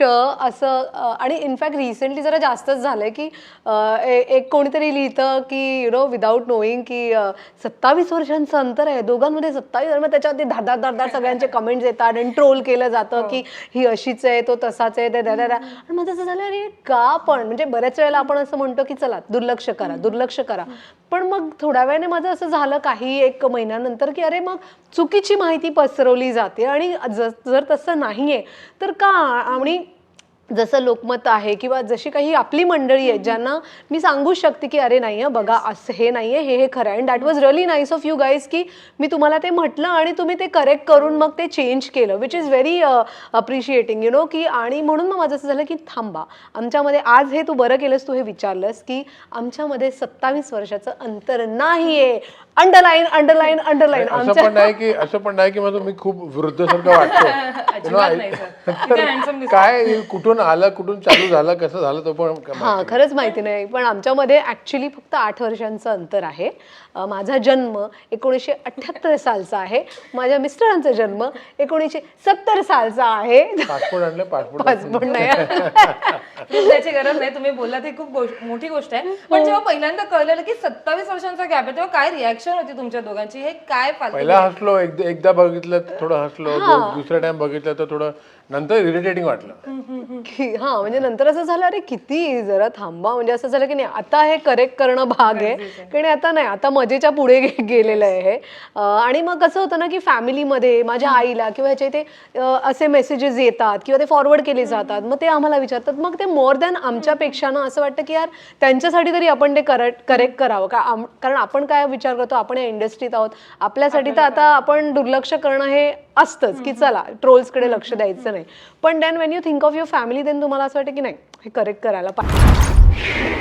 वर्ष असं आणि इनफॅक्ट रिसेंटली जरा जास्तच झालंय की एक कोणीतरी लिहितं की यु नो विदाऊट नोईंग की सत्तावीस वर्षांचं अंतर आहे. दोघांमध्ये सत्तावीस मग त्याच्यावरती धारदार धारदार सगळ्यांचे कमेंट्स येतात आणि ट्रोल केलं जातं की ही अशीच आहे तो तसाच आहे त्या आणि मग तसं झालं अरे का पण? म्हणजे बऱ्याच वेळेला आपण असं म्हणतो की चला दुर्लक्ष करा दुर्लक्ष करा. पण मग थोड्या वेळाने माझं असं झालं काही एक महिन्यानंतर की अरे मग चुकीची माहिती पसरवली जाते. आणि जर तसं नाहीये तर का? आणि जसं लोकमत आहे किंवा जशी काही आपली मंडळी आहे ज्यांना मी सांगू शकते की अरे नाही आहे बघा असं हे नाहीये हे हे खरं आहे. And that was really nice of you guys की मी तुम्हाला ते म्हटलं आणि तुम्ही ते करेक्ट करून मग ते चेंज केलं which is very appreciating you know की आणि म्हणून मग माझं असं झालं की थांबा. आमच्यामध्ये आज हे तू बरं केलंस तू हे विचारलंस की आमच्यामध्ये सत्तावीस वर्षाचं अंतर नाही आहे अंडरलाईन अंडरलाईन अंडरलाईन असं पण नाही की असं पण नाही की माझं मी खूप वृद्धसारखं वाटतो. काय कुठून आलं कुठून चालू झालं कसं झालं तो पण हा खरंच माहिती नाही. पण आमच्यामध्ये ऍक्च्युली फक्त आठ वर्षांचं अंतर आहे. माझा जन्म एकोणीसशे अठ्ठ्याहत्तर सालचा आहे. माझ्या मिस्टरांचा जन्म एकोणीसशे सत्तर सालचा आहे. पासपोर्ट आणलं पासपोर्ट पासपोर्ट नाही. त्याची गरज नाही तुम्ही बोललात ही खूप गोष्ट- मोठी गोष्ट आहे. पण जेव्हा पहिल्यांदा कळलेलं की सत्तावीस वर्षांचा गॅप आहे तेव्हा काय रिॲक्शन होती तुमच्या दोघांची? हे काय फालतू पहिला हसलो एकदा एकदा बघितलं तर थोडं हसलो दो- दुसऱ्या टाइम बघितलं तर थोडं नंतर इरिटेटिंग वाटलं. की हा म्हणजे नंतर असं झालं अरे किती जरा थांबा म्हणजे असं झालं की नाही आता हे करेक्ट करणं भाग आहे. कारण आता नाही आता मजेच्या पुढे गे- गेलेलं आहे हे. अं, आणि मग कसं होतं ना की फॅमिलीमध्ये माझ्या आईला किंवा ह्याच्या इथे अं, असे मेसेजेस येतात किंवा ते फॉरवर्ड केले जातात मग ते आम्हाला विचारतात मग ते मोर दॅन आमच्यापेक्षा ना असं वाटतं की यार त्यांच्यासाठी तरी आपण ते करेक्ट करेक्ट करावं. का कारण आपण काय विचार करतो आपण या इंडस्ट्रीत आहोत. आपल्यासाठी तर आता आपण दुर्लक्ष करणं हे असतंच की चला ट्रोल्सकडे लक्ष द्यायचं नाही. पण then when you think of your family then तुम्हाला असं वाटतं की नाही हे करेक्ट करायला पाहिजे